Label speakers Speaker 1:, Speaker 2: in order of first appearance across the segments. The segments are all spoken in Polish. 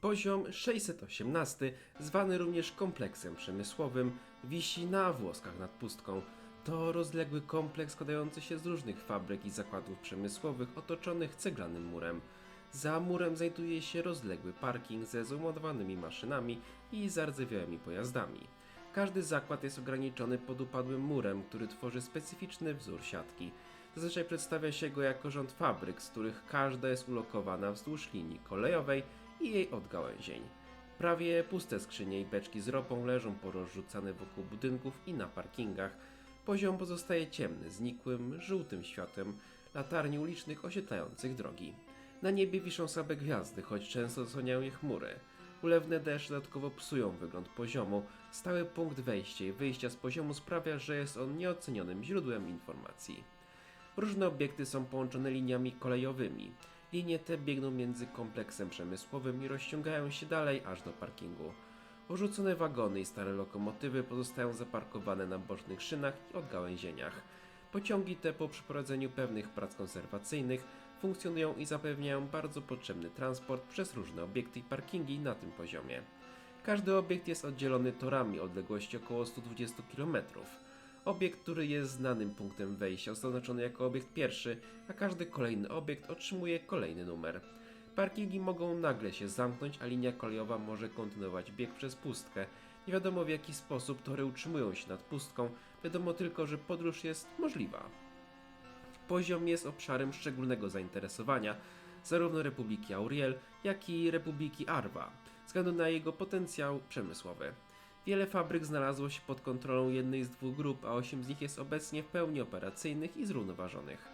Speaker 1: Poziom 618, zwany również kompleksem przemysłowym, wisi na włoskach nad pustką. To rozległy kompleks składający się z różnych fabryk i zakładów przemysłowych otoczonych ceglanym murem. Za murem znajduje się rozległy parking ze zumodowanymi maszynami i zardzewiałymi pojazdami. Każdy zakład jest ograniczony podupadłym murem, który tworzy specyficzny wzór siatki. Zazwyczaj przedstawia się go jako rząd fabryk, z których każda jest ulokowana wzdłuż linii kolejowej i jej odgałęzień. Prawie puste skrzynie i beczki z ropą leżą porozrzucane wokół budynków i na parkingach. Poziom pozostaje ciemny, znikłym, żółtym światłem latarni ulicznych oświetlających drogi. Na niebie wiszą same gwiazdy, choć często zasłaniają je chmury. Ulewne deszcze dodatkowo psują wygląd poziomu. Stały punkt wejścia i wyjścia z poziomu sprawia, że jest on nieocenionym źródłem informacji. Różne obiekty są połączone liniami kolejowymi. Linie te biegną między kompleksem przemysłowym i rozciągają się dalej aż do parkingu. Porzucone wagony i stare lokomotywy pozostają zaparkowane na bocznych szynach i odgałęzieniach. Pociągi te po przeprowadzeniu pewnych prac konserwacyjnych funkcjonują i zapewniają bardzo potrzebny transport przez różne obiekty i parkingi na tym poziomie. Każdy obiekt jest oddzielony torami o odległości około 120 km. Obiekt, który jest znanym punktem wejścia, oznaczony jako obiekt pierwszy, a każdy kolejny obiekt otrzymuje kolejny numer. Parkingi mogą nagle się zamknąć, a linia kolejowa może kontynuować bieg przez pustkę. Nie wiadomo w jaki sposób tory utrzymują się nad pustką, wiadomo tylko, że podróż jest możliwa. Poziom jest obszarem szczególnego zainteresowania zarówno Republiki Auriel, jak i Republiki Arwa, względu na jego potencjał przemysłowy. Wiele fabryk znalazło się pod kontrolą jednej z dwóch grup, a osiem z nich jest obecnie w pełni operacyjnych i zrównoważonych.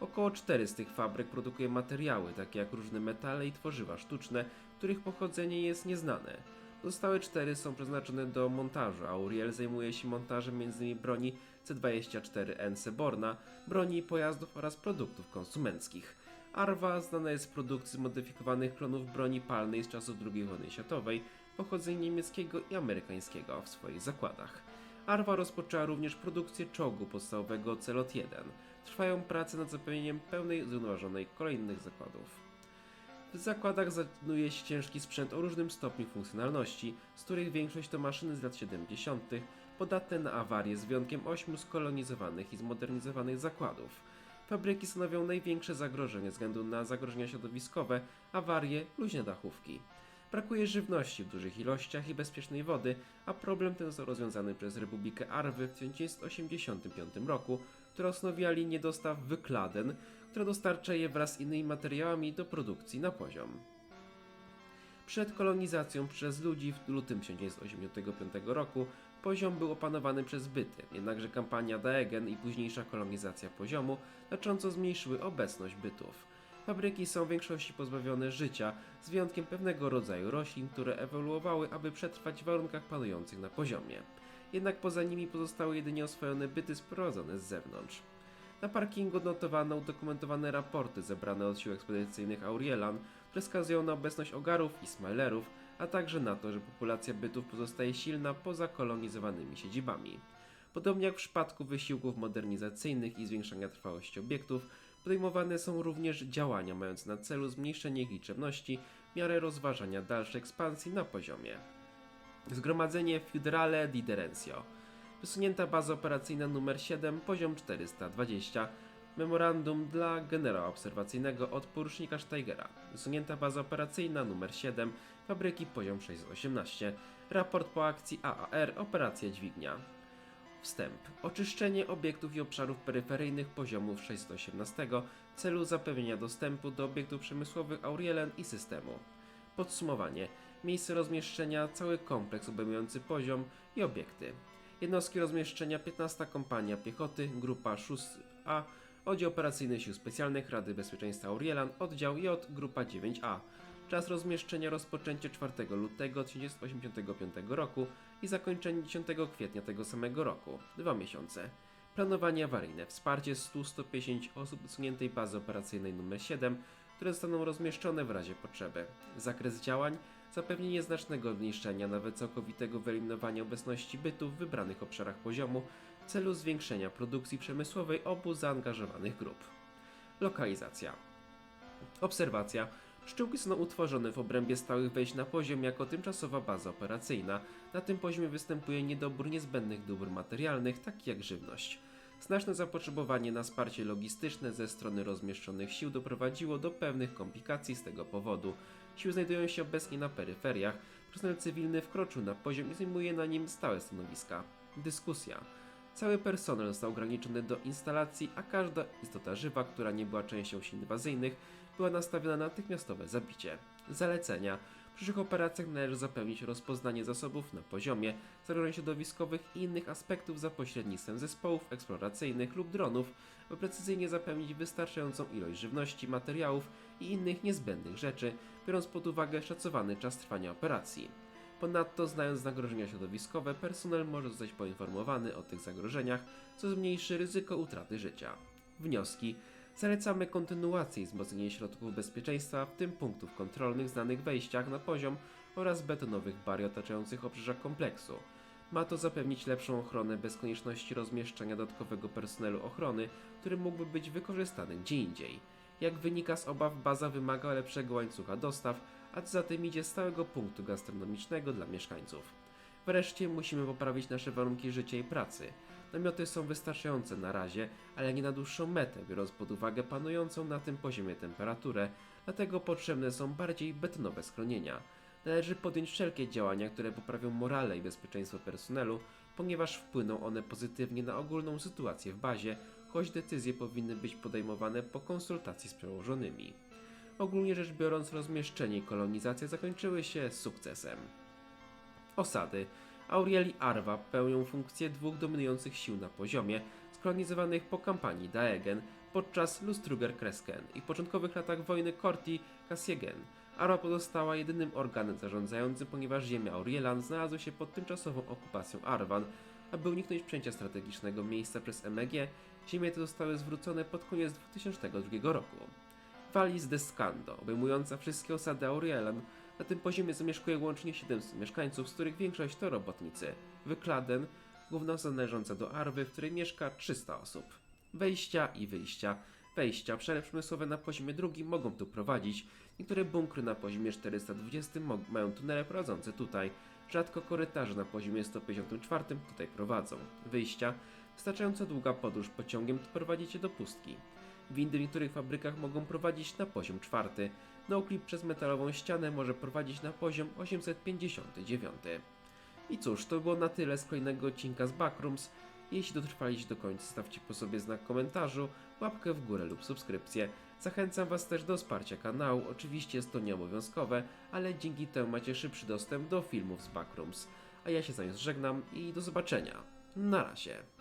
Speaker 1: Około cztery z tych fabryk produkuje materiały, takie jak różne metale i tworzywa sztuczne, których pochodzenie jest nieznane. Pozostałe cztery są przeznaczone do montażu, a Auriel zajmuje się montażem m.in. broni C-24N Seborna, broni pojazdów oraz produktów konsumenckich. Arwa znana jest z produkcji zmodyfikowanych klonów broni palnej z czasów II wojny światowej, pochodzenia niemieckiego i amerykańskiego w swoich zakładach. Arwa rozpoczęła również produkcję czołgu podstawowego Celot 1. Trwają prace nad zapewnieniem pełnej zrównoważonej kolejnych zakładów. W zakładach znajduje się ciężki sprzęt o różnym stopniu funkcjonalności, z których większość to maszyny z lat 70., podatne na awarie z wyjątkiem ośmiu skolonizowanych i zmodernizowanych zakładów. Fabryki stanowią największe zagrożenie względu na zagrożenia środowiskowe, awarie, luźne dachówki. Brakuje żywności w dużych ilościach i bezpiecznej wody, a problem ten został rozwiązany przez Republikę Arwy w 1985 roku, która ustanowiła linię dostaw wykladen, która dostarcza je wraz z innymi materiałami do produkcji na poziom. Przed kolonizacją przez ludzi w lutym 1985 roku poziom był opanowany przez byty, jednakże kampania Daegen i późniejsza kolonizacja poziomu znacząco zmniejszyły obecność bytów. Fabryki są w większości pozbawione życia, z wyjątkiem pewnego rodzaju roślin, które ewoluowały, aby przetrwać w warunkach panujących na poziomie. Jednak poza nimi pozostały jedynie oswojone byty sprowadzone z zewnątrz. Na parkingu odnotowano udokumentowane raporty zebrane od sił ekspedycyjnych Aurielan, które wskazują na obecność ogarów i smilerów, a także na to, że populacja bytów pozostaje silna poza kolonizowanymi siedzibami. Podobnie jak w przypadku wysiłków modernizacyjnych i zwiększania trwałości obiektów, podejmowane są również działania mające na celu zmniejszenie ich liczebności w miarę rozważania dalszej ekspansji na poziomie. Zgromadzenie Federale di Derenzio. Wysunięta baza operacyjna nr 7, poziom 420. Memorandum dla generała obserwacyjnego od porucznika Steigera. Wysunięta baza operacyjna nr 7, fabryki poziom 618. Raport po akcji AAR, operacja dźwignia. Wstęp. Oczyszczenie obiektów i obszarów peryferyjnych poziomów 618 w celu zapewnienia dostępu do obiektów przemysłowych Aurielen i systemu. Podsumowanie. Miejsce rozmieszczenia, cały kompleks obejmujący poziom i obiekty. Jednostki rozmieszczenia 15 Kompania Piechoty, Grupa 6A, Oddział Operacyjny Sił Specjalnych Rady Bezpieczeństwa Aurielan, Oddział J, Grupa 9A. Czas rozmieszczenia rozpoczęcie 4 lutego 1985 roku i zakończenie 10 kwietnia tego samego roku. Dwa miesiące. Planowanie awaryjne. Wsparcie 100-150 osób usuniętej bazy operacyjnej nr 7, które zostaną rozmieszczone w razie potrzeby. Zakres działań. Zapewnienie znacznego zmniejszenia, nawet całkowitego wyeliminowania obecności bytu w wybranych obszarach poziomu w celu zwiększenia produkcji przemysłowej obu zaangażowanych grup. Lokalizacja. Obserwacja. Szczyłki są utworzone w obrębie stałych wejść na poziom jako tymczasowa baza operacyjna. Na tym poziomie występuje niedobór niezbędnych dóbr materialnych, takich jak żywność. Znaczne zapotrzebowanie na wsparcie logistyczne ze strony rozmieszczonych sił doprowadziło do pewnych komplikacji z tego powodu. Siły znajdują się obecnie na peryferiach. Personel cywilny wkroczył na poziom i zajmuje na nim stałe stanowiska. Dyskusja. Cały personel został ograniczony do instalacji, a każda istota żywa, która nie była częścią sił inwazyjnych, była nastawiona na natychmiastowe zabicie. Zalecenia. W przyszłych operacjach należy zapewnić rozpoznanie zasobów na poziomie, zagrożeń środowiskowych i innych aspektów za pośrednictwem zespołów eksploracyjnych lub dronów, by precyzyjnie zapewnić wystarczającą ilość żywności, materiałów i innych niezbędnych rzeczy, biorąc pod uwagę szacowany czas trwania operacji. Ponadto, znając zagrożenia środowiskowe, personel może zostać poinformowany o tych zagrożeniach, co zmniejszy ryzyko utraty życia. Wnioski. Zalecamy kontynuację i wzmocnienie środków bezpieczeństwa, w tym punktów kontrolnych znanych wejściach na poziom oraz betonowych barier otaczających obrzeża kompleksu. Ma to zapewnić lepszą ochronę bez konieczności rozmieszczania dodatkowego personelu ochrony, który mógłby być wykorzystany gdzie indziej. Jak wynika z obaw, baza wymaga lepszego łańcucha dostaw, a co za tym idzie stałego punktu gastronomicznego dla mieszkańców. Wreszcie musimy poprawić nasze warunki życia i pracy. Namioty są wystarczające na razie, ale nie na dłuższą metę, biorąc pod uwagę panującą na tym poziomie temperaturę, dlatego potrzebne są bardziej betonowe schronienia. Należy podjąć wszelkie działania, które poprawią morale i bezpieczeństwo personelu, ponieważ wpłyną one pozytywnie na ogólną sytuację w bazie, choć decyzje powinny być podejmowane po konsultacji z przełożonymi. Ogólnie rzecz biorąc, rozmieszczenie i kolonizacja zakończyły się sukcesem. Osady. Auriel i Arwa pełnią funkcję dwóch dominujących sił na poziomie, skolonizowanych po kampanii Daegen podczas Lustruger Kresken i początkowych latach wojny Korti Kassiegen. Arwa pozostała jedynym organem zarządzającym, ponieważ ziemia Aurielan znalazły się pod tymczasową okupacją Arwan. Aby uniknąć przejęcia strategicznego miejsca przez MEG, ziemie te zostały zwrócone pod koniec 2002 roku. Wallis de Scando, obejmująca wszystkie osady Aurielan, na tym poziomie zamieszkuje łącznie 700 mieszkańców, z których większość to robotnicy. Wykladen, główna osada należąca do Arwy, w której mieszka 300 osób. Wejścia i wyjścia. Wejścia, obszary przemysłowe na poziomie drugim mogą tu prowadzić. Niektóre bunkry na poziomie 420 mo- mają tunele prowadzące tutaj. Rzadko korytarze na poziomie 154 tutaj prowadzą. Wyjścia. Wystarczająco długa podróż pociągiem prowadzi cię do pustki. Windy w niektórych fabrykach mogą prowadzić na poziom czwarty. Noclip przez metalową ścianę może prowadzić na poziom 859. I cóż, to było na tyle z kolejnego odcinka z Backrooms. Jeśli dotrwaliście do końca, stawcie po sobie znak komentarzu, łapkę w górę lub subskrypcję. Zachęcam Was też do wsparcia kanału, oczywiście jest to nieobowiązkowe, ale dzięki temu macie szybszy dostęp do filmów z Backrooms. A ja się z żegnam i do zobaczenia. Na razie.